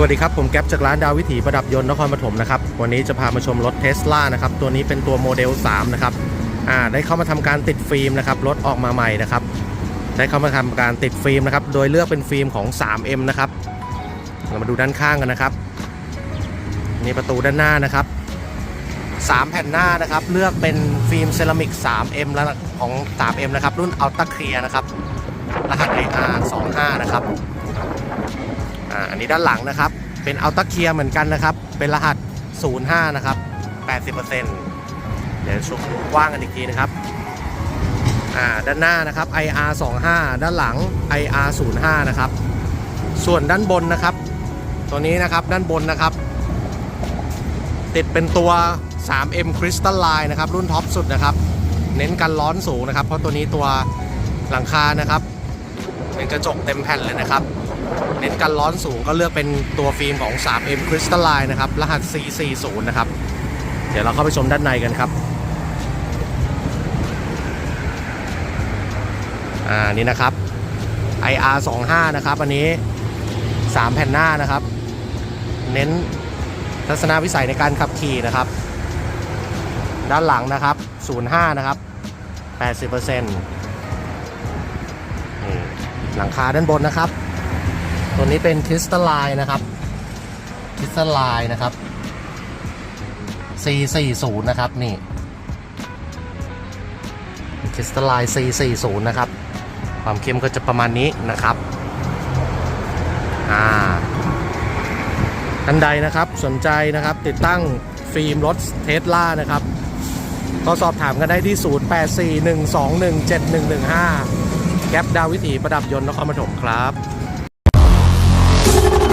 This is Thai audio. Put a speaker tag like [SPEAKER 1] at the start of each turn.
[SPEAKER 1] สวัสดีครับ ผมแก๊ปจากร้านดาววิถีประดับยนต์นครปฐมนะครับ วันนี้จะพามาชมรถเทสลานะครับ ตัวนี้เป็นตัวโมเดล 3 นะครับอ่าได้เข้ามาทำการติดฟิล์มนะครับ รถออกมาใหม่นะครับ ได้เข้ามาทำการติดฟิล์มนะครับ โดยเลือกเป็นฟิล์มของ 3M นะครับ เรามาดูด้านข้างกันนะครับ นี่ประตูด้านหน้านะครับ 3 แผ่นหน้านะครับ เลือกเป็นฟิล์มเซรามิก 3M แล้วของ 3M นะครับ รุ่น Ultra Clear นะครับ รหัส IR 25 นะครับอันนี้ด้านหลังนะครับ เป็นอัลต a เคียเหมือนกันนะครับ เป็นรหัส 05 นะครับ 80%เดี๋ยวชมกว้างกันอีกทีนะครับ อ่า ด้านหน้านะครับ IR 25 ด้านหลัง IR 05 นะครับ ส่วนด้านบนนะครับ ตัวนี้นะครับ ด้านบนนะครับ ติดเป็นตัว 3M Crystal Line นะครับ รุ่นท็อปสุดนะครับ เน้นกันร้อนสูงนะครับ เพราะตัวนี้ตัวหลังคานะครับ เป็นกระจกเต็มแผ่นเลยนะครับ เน้นกันร้อนสูงก็เลือกเป็นตัวฟิล์มของ 3M Crystalline นะครับ รหัส C40 นะครับ เดี๋ยวเราเข้าไปชมด้านในกันครับ อ่า นี่นะครับ IR 25 นะครับ อันนี้ 3 แผ่นหน้านะครับ เน้นทัศนวิสัยในการขับขี่นะครับ ด้านหลังนะครับ 05 นะครับ 80%นี่หลังคาด้านบนนะครับ ตัวนี้เป็นคริสตัลไลน์นะครับคริสตัลไลน์นะครับ C40 นะครับนี่คริสตัลไลน์ C40 นะครับ ความเข้มก็จะประมาณนี้นะครับอ่าท่านใดนะครับสนใจนะครับติดตั้งฟิล์มรถเทสลานะครับ ก็สอบถามกันได้ที่ 0841217115 แก๊ปดาววิถีประดับยนต์นครปฐมครับ Thank you.